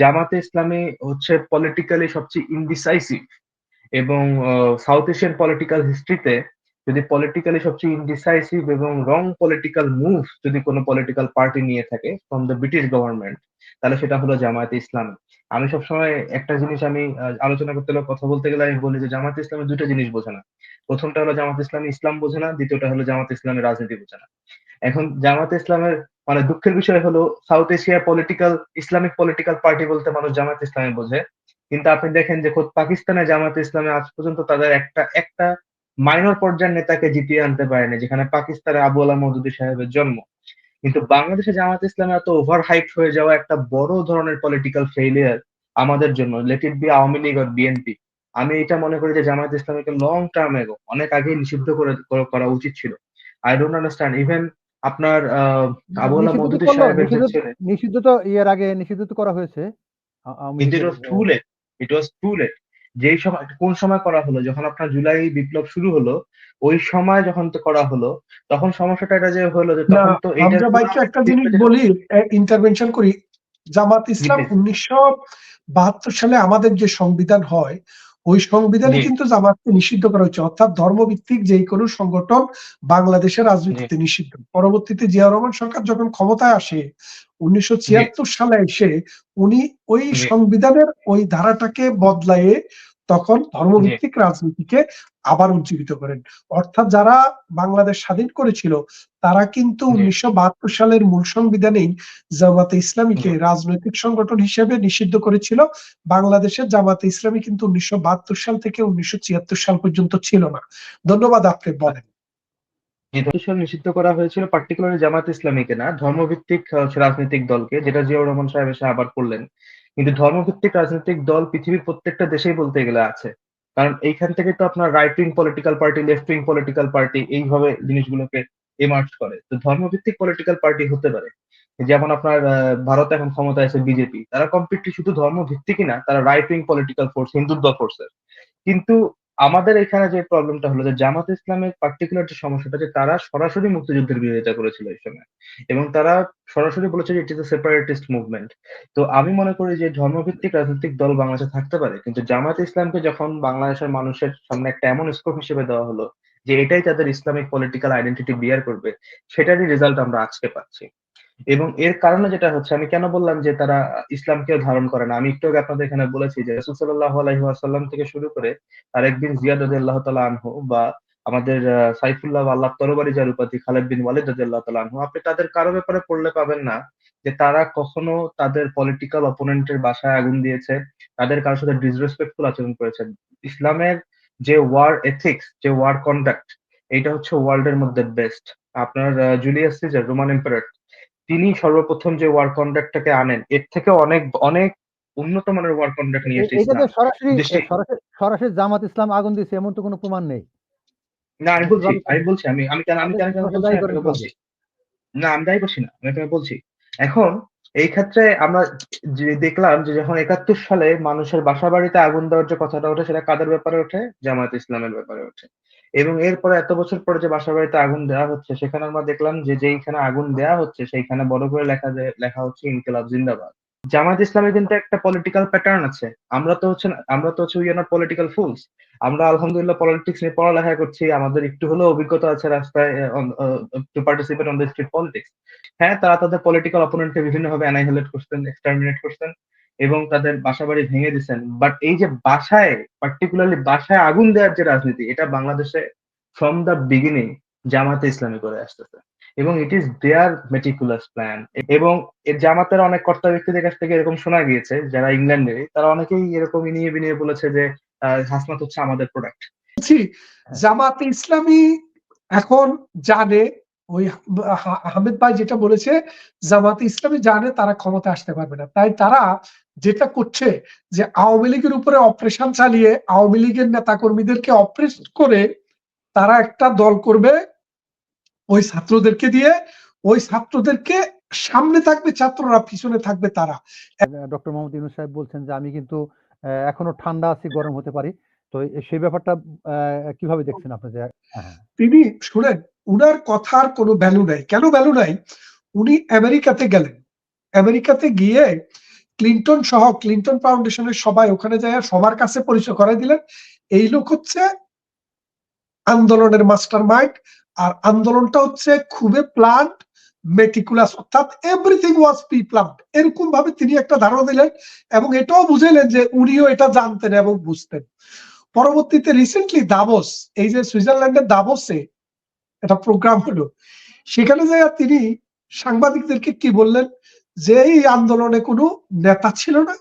জামাতে ইসলামী হচ্ছে পলিটিক্যালি সবচেয়ে ইনডিসাইসিভ এবং সাউথ এশিয়ান পলিটিক্যাল হিস্ট্রিতে যদি পলিটিক্যালি সবচেয়ে ইনডিসাইসিভ এবং রং পলিটিক্যাল মুভ যদি কোনো পলিটিক্যাল পার্টি নিয়ে থাকে ফ্রম দ্য ব্রিটিশ গভর্নমেন্ট তাহলে সেটা হলো জামায়াতে ইসলাম। আমি সবসময় একটা জিনিস আমি আলোচনা করতে গেলে কথা বলতে গেলে আমি বলি যে জামাত ইসলামের দুটো জিনিস বোঝে না। প্রথমটা হলো জামাত ইসলামী ইসলাম বোঝে না, দ্বিতীয়টা হলো জামাত ইসলামের রাজনীতি বোঝে না। এখন জামাত ইসলামের মানে দুঃখের বিষয় হলো South Asia political Islamic political party বলতে মানুষ জামাত ইসলামী বোঝে। কিন্তু আপনি দেখেন যে খোদ পাকিস্তানে জামাত ইসলামে আজ পর্যন্ত তাদের একটা একটা মাইনর পর্যায়ের নেতাকে জিতিয়ে আনতে পারেনি, যেখানে পাকিস্তানে আবু আলা মদুদি সাহেবের জন্ম। কিন্তু বাংলাদেশে জামাত ইসলামে এত ওভার হাইট হয়ে যাওয়া একটা বড় ধরনের পলিটিক্যাল ফেইলিয়ার আমাদের জন্য let it be Awami League R BNP আমি এটা মনে করি যে জামাত ইসলামীকে লং টার্ম এগো অনেক আগে নিষিদ্ধ করে, করা উচিত ছিল। আই ডোন্ট আন্ডারস্ট্যান্ড ইভেন আপনার আবু আলা মদুদি সাহেবের নিষিদ্ধ তো এর আগে নিষিদ্ধ তো করা হয়েছে। It was too late it was too late যেই সময় কোন সময় করা হলো? যখন আপনার জুলাই বিপ্লব শুরু হলো ওই সময় যখন তো করা হলো তখন সমস্যাটা এটা যে হলো যে তখন তো আমরা বাইকে একটা জিনিস বলি ইন্টারভেনশন করি। জামাত ইসলাম উনিশশো বাহাত্তর সালে আমাদের যে সংবিধান হয় ওই সংবিধানে কিন্তু জামাতকে নিষিদ্ধ করা হচ্ছে। অর্থাৎ ধর্মভিত্তিক যে কোনো সংগঠন বাংলাদেশের রাজনীতিতে নিষিদ্ধ। পরবর্তীতে জিয়া রহমান সরকার যখন ক্ষমতায় আসে উনিশশো ছিয়াত্তর সালে এসে উনি ওই সংবিধানের ওই ধারাটাকে বদলায়ে তখন ধর্মভিত্তিক রাজনীতিকে আবার উজ্জীবিত করেন। অর্থাৎ যারা বাংলাদেশ স্বাধীন করেছিল তারা কিন্তু উনিশশো বাহাত্তর সালের মূল সংবিধানেই জামাতে ইসলামীকে রাজনৈতিক সংগঠন হিসেবে নিষিদ্ধ করেছিল। বাংলাদেশের জামাতে ইসলামী কিন্তু উনিশশো বাহাত্তর সাল থেকে উনিশশো ছিয়াত্তর সাল পর্যন্ত ছিল না। ধন্যবাদ আপনি বলেন। নিষিদ্ধ করা হয়েছিল পার্টিকুলার জামাত ইসলামীকে না ধর্মভিত্তিক রাজনৈতিক দলকে যেটা জিয়াউর রহমান সাহেব এসে আবার করলেন। কিন্তু ধর্মভিত্তিক রাজনৈতিক দল পৃথিবীর প্রত্যেকটা দেশেই বলতে গেলে আছে। কারণ এইখান থেকে তো আপনার right wing political party left wing political party এইভাবে জিনিসগুলোকে এমার্জ করে। তো ধর্মভিত্তিক পলিটিক্যাল পার্টি হতে পারে। যেমন আপনার ভারত এখন ক্ষমতায় আছে বিজেপি তারা কমপ্লিটলি শুধু ধর্মভিত্তিকই না, তারা right wing political force Hindutva ফোর্সের কিন্তু আমাদের এখানে যে প্রবলেমটা হলো যে জামাত ইসলামের পার্টিকুলার যে সমস্যাটা, যে তারা সরাসরি মুক্তিযুদ্ধের বিরোধিতা করেছিল এই সময়। এবং তারা সরাসরি বলেছে যে it is a separatist movement তো আমি মনে করি যে ধর্মভিত্তিক রাজনৈতিক দল বাংলাদেশে থাকতে পারে, কিন্তু জামাত ইসলামকে যখন বাংলাদেশের মানুষের সামনে একটা এমন স্কোপ হিসেবে দেওয়া হলো যে এটাই তাদের ইসলামিক পলিটিক্যাল আইডেন্টিটি বিয়ার করবে, সেটারই রেজাল্ট আমরা আজকে পাচ্ছি। এবং এর কারণে যেটা হচ্ছে, আমি কেন বললাম যে তারা ইসলামকেও ধারণ করে না? আমি একটু আপনাদের এখানে বলেছি যে রসুল সাল্লাহ আলহিহাসাল্লাম থেকে শুরু করে তার একদিন জিয়াদ আল্লাহ তালা আনহু বা আমাদের সাইফুল্লাহ আল্লাহ তরবারি যার উপাধি খালেদ বিন ওয়ালিদ আল্লাহ তালা আনহু, আপনি তাদের কারও ব্যাপারে পড়লে পাবেন না যে তারা কখনো তাদের পলিটিক্যাল অপোনেন্টের বাসায় আগুন দিয়েছে, তাদের কারোর সাথে ডিসরেসপেক্টফুল আচরণ করেছে। ইসলামের যে ওয়ার এথিক্স যে ওয়ার কন্ডাক্ট এটা হচ্ছে ওয়ার্ল্ড এর মধ্যে বেস্ট আপনার জুলিয়াস সিজার রোমান এম্পায়ার তিনি সর্বপ্রথম যে ওয়ার কন্ডাক্টটাকে আনেন এর থেকে অনেক অনেক উন্নত মানের ওয়ার কন্ডাক্ট নিয়ে এসেছে সরাসরি সরাসরি জামাত ইসলাম আগুন দিয়েছে এমন তো কোনো প্রমাণ নেই। না আমি বলছি আমি বলছি আমি আমি কেন আমি কেন কেন বলছি না আমি দায়ী করছি না আমি তোমাকে বলছি। এখন এই ক্ষেত্রে আমরা যে দেখলাম যে যখন একাত্তর সালে মানুষের বাসা বাড়িতে আগুন দেওয়ার যে কথাটা ওঠে সেটা কাদের ব্যাপারে ওঠে? জামাত ইসলামের ব্যাপারে ওঠে। এবং এরপরে এত বছর পরে যে বাসা বাড়িতে আগুন দেওয়া হচ্ছে, সেখানে আমরা দেখলাম যে যেইখানে আগুন দেওয়া হচ্ছে, সেইখানে বড় করে লেখা লেখা হচ্ছে ইনকিলাব জিন্দাবাদ। জামাত ইসলামের কিন্তু একটা পলিটিক্যাল প্যাটার্ন আছে। আমরা তো হচ্ছে আমরা তো হচ্ছে উই আর পলিটিক্যাল ফুলস আমরা আলহামদুলিল্লাহ পলিটিক্স নিয়ে পড়ালেখা করছি, আমাদের একটু হলেও অভিজ্ঞতা আছে রাস্তায় to participate on the street politics হ্যাঁ তারা তাদের পলিটিক্যাল অপোনেন্টকে বিভিন্নভাবে অ্যানাইহুলেট করছেন এক্সটারমিনেট করছেন। এবং তাদের বাসা বাড়ি ভেঙে দিচ্ছেন বাট এই যে বাসায় পার্টিকুলারলি বাসায় আগুন দেওয়ার যে রাজনীতি, এটা বাংলাদেশে ফ্রম দ্য বিগিনিং জামাতে ইসলামী করে আসতেছে। এবং it is their meticulous plan এবং এর জামাতের অনেক কর্তা ব্যক্তিদের কাছ থেকে এরকম শোনা গিয়েছে, যারা ইংল্যান্ডের তারা অনেকেই এরকম ইনিয়ে বিনিয়ে বলেছে যে হাসনাত হচ্ছে আমাদের প্রোডাক্ট জামাতে ইসলামী এখন জানে ওই আহমেদ ভাই যেটা বলেছে জামাতে ইসলামী জানে তারা ক্ষমতা আসতে পারবে না। তাই তারা যেটা করছে যে আওয়ামী লীগের উপরে অপারেশন চালিয়ে আওয়ামী লীগের নেতা কর্মীদেরকে অপ্রেস করে তারা একটা দল করবে ওই ছাত্রদেরকে দিয়ে ওই ছাত্রদেরকে সামনে থাকবে ছাত্ররা পিছনে থাকবে তারা। ডক্টর মোহাম্মদ ইউনুস সাহেব বলছেন যে আমি কিন্তু এখনও ঠান্ডা আছি গরম হতে পারি। তো সেই ব্যাপারটা কীভাবে দেখছেন আপনি হ্যাঁ। তিনি শুনেন উনার কথার কোনো ভ্যালু নাই। কেন ভ্যালু নাই? উনি আমেরিকাতে গেলেন। আমেরিকাতে গিয়ে ক্লিন্টন সহ ক্লিনটন ফাউন্ডেশনের সবাই ওখানে যায়, সবার কাছে পরিচয় করাই দিলেন। এই লোক হচ্ছে আন্দোলনের মাস্টার মাইন্ড আর আন্দোলনটা হচ্ছে খুবই প্লান্ট মেটিকুলাস অর্থাৎ এভরিথিং ওয়াজ প্রি প্লান্ট এরকম ভাবে তিনি একটা ধারণা দিলেন এবং এটাও বুঝাইলেন যে উনিও এটা জানতেন এবং বুঝতেন। পরবর্তীতে রিসেন্টলি দাবস এই যে সুইজারল্যান্ডের দাবসে একটা প্রোগ্রাম হলো। সেখানে যায় তিনি সাংবাদিকদেরকে কি বললেন? যে এই আন্দোলনে কোনো নেতা ছিল না,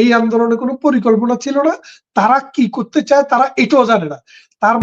এই আন্দোলনে কোনো পরিকল্পনা ছিল না, তারা কি করতে চায় তারা এটাও জানে না। তার